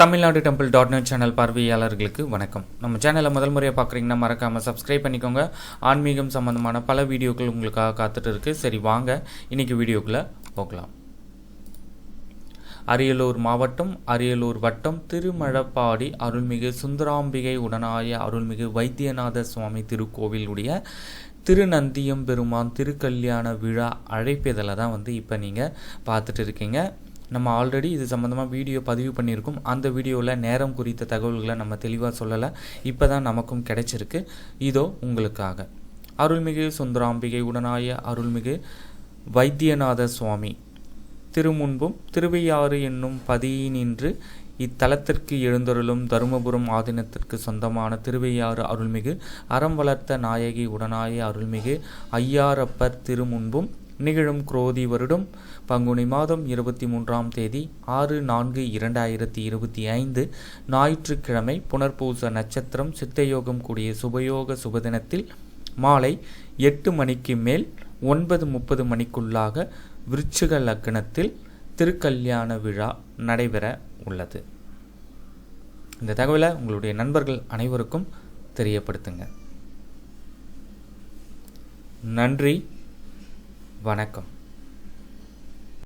Tamil Nadu temple dot net channel பார்வையாளர்களுக்கு வணக்கம். நம்ம சேனலை முதல் முறையாக பார்க்குறீங்கன்னா மறக்காமல் சப்ஸ்கிரைப் பண்ணிக்கோங்க. ஆன்மீகம் சம்மந்தமான பல வீடியோக்கள் உங்களுக்காக காத்துட்டு இருக்குது சரி வாங்க. இன்றைக்கி வீடியோக்குள்ளே போகலாம். அரியலூர் மாவட்டம் அரியலூர் வட்டம் திருமழப்பாடி அருள்மிகு சுந்தராம்பிகை உடனாய அருள்மிகு வைத்தியநாத சுவாமி திருக்கோவிலுடைய திருநந்தியம் பெருமான் திருக்கல்யாண விழா அழைப்பிதழை தான் வந்து இப்போ நீங்கள் பார்த்துட்டு இருக்கீங்க. நம்ம ஆல்ரெடி இது சம்மந்தமாக வீடியோ பதிவு பண்ணியிருக்கோம். அந்த வீடியோவில் நேரம் குறித்த தகவல்களை நம்ம தெளிவாக சொல்லலை. இப்போ தான் நமக்கும் கிடைச்சிருக்கு. இதோ உங்களுக்காக. அருள்மிகு சுந்தராம்பிகை உடனாய அருள்மிகு வைத்தியநாத சுவாமி. திருமுன்பும் திருவையாறு என்னும் பதியினின்று இத்தலத்திற்கு எழுந்தருளும் தருமபுரம் ஆதீனத்திற்கு சொந்தமான திருவையாறு அருள்மிகு அறம் வளர்த்த நாயகி உடனாய அருள்மிகு ஐயாரப்பர் திருமுன்பும் நிகழும் குரோதி வருடம் பங்குனி மாதம் இருபத்தி மூன்றாம் தேதி ஆறு நான்கு இரண்டாயிரத்தி இருபத்தி ஐந்து ஞாயிற்றுக்கிழமை புனர்பூச நட்சத்திரம் சித்தயோகம் கூடிய சுபயோக சுபதினத்தில் மாலை எட்டு மணிக்கு மேல் ஒன்பது முப்பது மணிக்குள்ளாக விருச்சிக லக்னத்தில் திருக்கல்யாண விழா நடைபெற உள்ளது. இந்த தகவலை உங்களுடைய நண்பர்கள் அனைவருக்கும் தெரியப்படுத்துங்க. நன்றி. வணக்கம்.